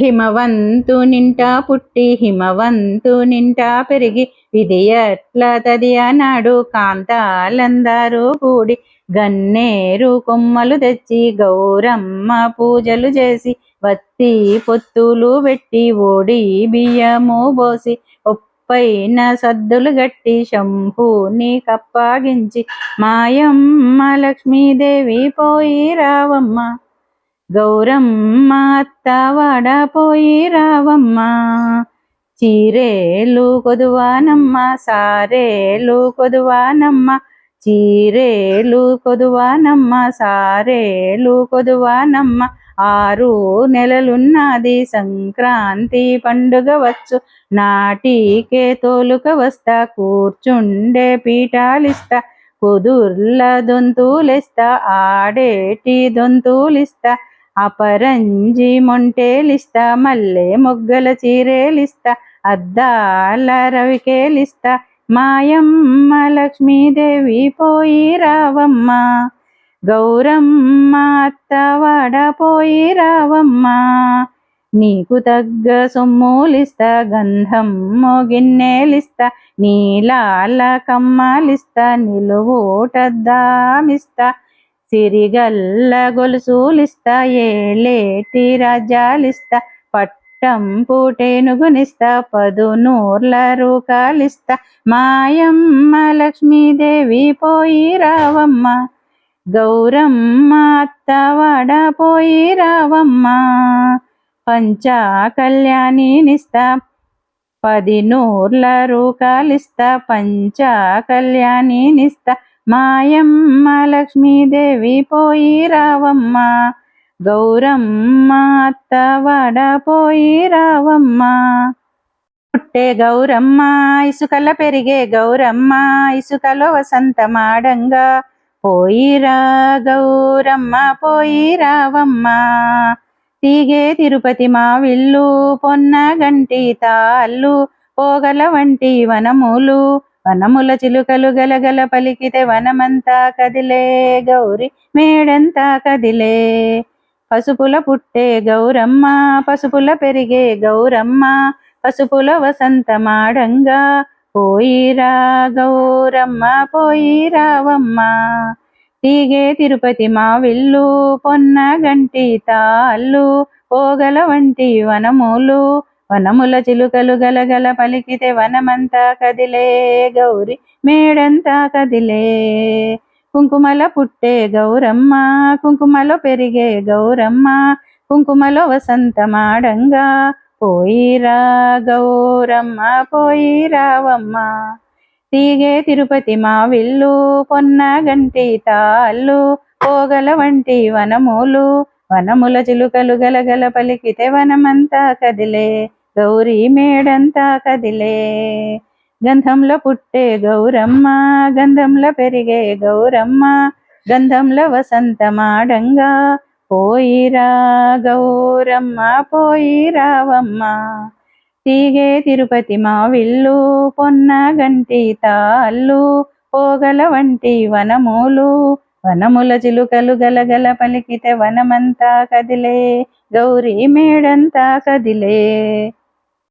హిమవంతు నింట పుట్టి హిమవంతు నింట పెరిగి ఇది ఎట్లా తది అన్నాడు కాంతాలందరూ కూడి గన్నేరు కొమ్మలు తెచ్చి గౌరమ్మ పూజలు చేసి వత్తి పొత్తులు పెట్టి ఓడి బియ్యము పోసి ఒప్పైన సద్దులు గట్టి శంభుని కప్పాగించి మాయమ్మ లక్ష్మీదేవి పోయి రావమ్మ. గౌరమ్మ అత్తవాడ పోయి రావమ్మ. చీరేలు కొదువానమ్మ సారేలు కొదువానమ్మ. చీరేలు కొదువానమ్మ సారేలు కొదువానమ్మ. ఆరు నెలలున్నది సంక్రాంతి పండుగ వచ్చు. నాటికే తోలుక వస్తా కూర్చుండే పీఠాలిస్తా. కుదుర్ల దొంతులిస్తా ఆడేటి దొంతులిస్తా. అపరంజి మొంటేలిస్తా మల్లె మొగ్గల చీరేలిస్తా అద్దాల రవికేలిస్తా మాయమ్మ లక్ష్మీదేవి పోయి రావమ్మ గౌరమ్మ అత్తవాడ పోయి రావమ్మ నీకు తగ్గ సొమ్ములిస్తా గంధం గిన్నెలిస్తా నీలాల కమ్మాలిస్తా నిలువోటద్దామిస్తా సిరిగల్ల గొలుసులిస్తా ఏలేటి రాజ్యాలిస్తా పట్టం పూటేనుగునిస్తా పదు నూర్ల రూకాలిస్తా. మాయమ్మ లక్ష్మీదేవి పోయి రావమ్మ గౌరమ్మ అత్తవాడ పోయి రావమ్మ. పంచా కళ్యాణినిస్తా పది నూర్ల రూకాలిస్తా పంచా కళ్యాణినిస్తా మాయమ్మ లక్ష్మీదేవి పోయి రావమ్మ. గౌరమ్మ అత్తవడ పోయి రావమ్మ. పుట్టే గౌరమ్మ ఇసుకల పెరిగే గౌరమ్మ ఇసుకలో వసంతమాడంగా. పోయిరా గౌరమ్మ పోయి రావమ్మ. తీగే తిరుపతి మా విల్లు పొన్న గంటి తాళ్ళు పోగల వంటి వనములు. వనముల చిలుకలు గలగల పలికితే వనమంతా కదిలే గౌరి మేడంతా కదిలే. పసుపుల పుట్టే గౌరమ్మ పసుపుల పెరిగే గౌరమ్మ పసుపుల వసంతమాడంగా పోయిరా గౌరమ్మ పోయిరావమ్మ తీగే తిరుపతి మా విల్లు పొన్న గంటి తాళ్ళు పోగల వంటి వనములు వనముల చిలుకలు గలగల పలికితే వనమంతా కదిలే గౌరి మేడంతా కదిలే. కుంకుమల పుట్టే గౌరమ్మ కుంకుమలో పెరిగే గౌరమ్మ కుంకుమలో వసంతమాడంగా పోయిరా గౌరమ్మ పోయిరావమ్మ. తీగే తిరుపతి మా విల్లు పొన్న గంటి తాళ్ళు పోగల వంటి వనములు వనముల చిలుకలు గలగల పలికితే వనమంతా కదిలే. గౌరీ మేడంతా కదిలే. గంధంలో పుట్టే గౌరమ్మ గంధంలో పెరిగే గౌరమ్మ గంధంలో వసంతమాడంగా పోయిరా గౌరమ్మ పోయిరావమ్మ తీగే తిరుపతి మా విల్లు పొన్న గంటి తాళ్ళు పోగల వంటి వనములు. వనముల చిలుకలు గలగల పలికితే వనమంతా కదిలే. గౌరీ మేడంతా కదిలే.